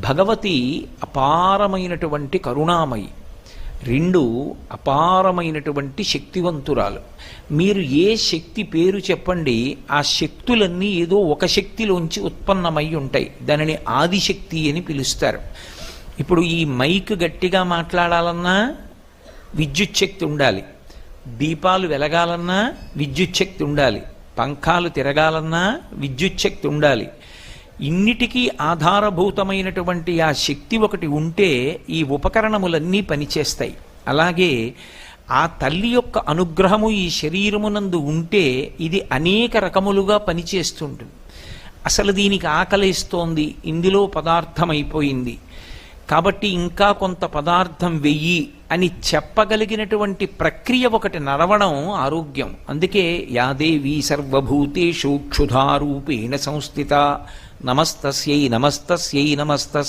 భగవతి అపారమైనటువంటి కరుణామయి. రెండు అపారమైనటువంటి శక్తివంతురాలు. మీరు ఏ శక్తి పేరు చెప్పండి ఆ శక్తులన్నీ ఏదో ఒక శక్తిలోంచి ఉత్పన్నమై ఉంటాయి. దానిని ఆదిశక్తి అని పిలుస్తారు. ఇప్పుడు ఈ మైక్ గట్టిగా మాట్లాడాలన్నా విద్యుత్ శక్తి ఉండాలి. దీపాలు వెలగాలన్నా విద్యుత్ శక్తి ఉండాలి. పంఖాలు తిరగాలన్నా విద్యుత్ శక్తి ఉండాలి. ఇన్నిటికీ ఆధారభూతమైనటువంటి ఆ శక్తి ఒకటి ఉంటే ఈ ఉపకరణములన్నీ పనిచేస్తాయి. అలాగే ఆ తల్లి యొక్క అనుగ్రహము ఈ శరీరమునందు ఉంటే ఇది అనేక రకములుగా పనిచేస్తుంటుంది. అసలు దీనికి ఆకలిస్తోంది. ఇందులో పదార్థమైపోయింది. కాబట్టి ఇంకా కొంత పదార్థం వెయ్యి అని చెప్పగలిగినటువంటి ప్రక్రియ ఒకటి నడవడం ఆరోగ్యం. అందుకే యాదేవి సర్వభూతేషు క్షుధారూపేణ సంస్థిత. నమస్తస్యై నమస్తస్యై నమస్తస్యై